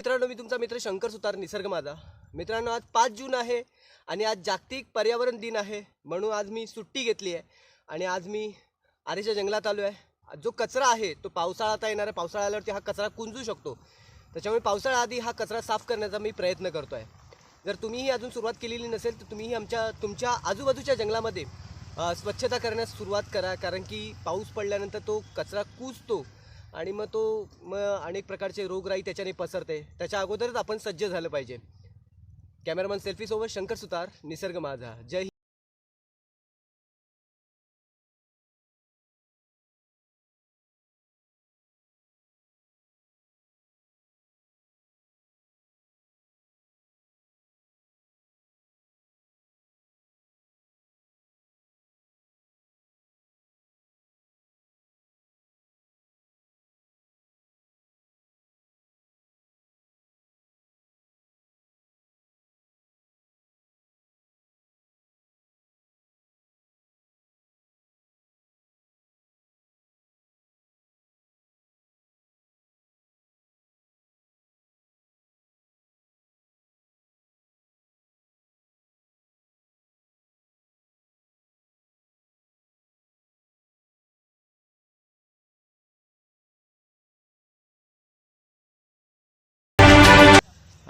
मित्रांनो मी तुमचा मित्र शंकर सुतार निसर्ग माझा. मित्रांनो आज पाच जून आहे आणि आज जागतिक पर्यावरण दिन आहे म्हणून आज मी सुट्टी घेतली आहे आणि आज मी आरेच्या जंगलात आलो आहे. जो कचरा आहे तो पावसाळा आता येणार आहे. पावसाळा आल्यावरती हा कचरा कुंजू शकतो. त्याच्यामुळे पावसाळ्याआधी हा कचरा साफ करण्याचा मी प्रयत्न करतो आहे जर तुम्हीही अजून सुरुवात केलेली नसेल तर तुम्हीही आमच्या तुमच्या आजूबाजूच्या जंगलामध्ये स्वच्छता करण्यास सुरुवात करा. कारण की पाऊस पडल्यानंतर तो कचरा कुजतो. आणि मग तो मग अनेक प्रकारचे रोगराई त्याच्याने पसरते. त्याच्या अगोदरच आपण सज्ज झालं पाहिजे. कॅमेरामॅन सेल्फीसोबत शंकर सुतार निसर्ग माझा. जय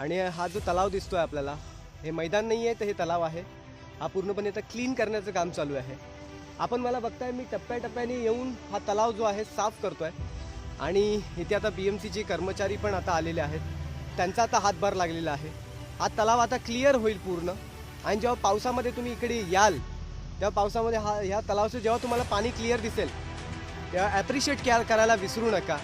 आणि हा जो तलाव दिसतो आहे आपल्याला हे मैदान नाही आहे तर हे तलाव आहे. हा पूर्णपणे आता क्लीन करण्याचं काम चालू आहे. आपण मला बघताय मी टप्प्याटप्प्याने येऊन हा तलाव जो आहे साफ करतो आहे आणि इथे आता बी एम सीचे कर्मचारी पण आता आलेले आहेत. त्यांचा आता हातभार लागलेला आहे. हा तलाव आता क्लिअर होईल पूर्ण. आणि जेव्हा पावसामध्ये तुम्ही इकडे याल तेव्हा पावसामध्ये हा ह्या तलावाचं जेव्हा तुम्हाला पाणी क्लिअर दिसेल तेव्हा ॲप्रिशिएट करायला विसरू नका.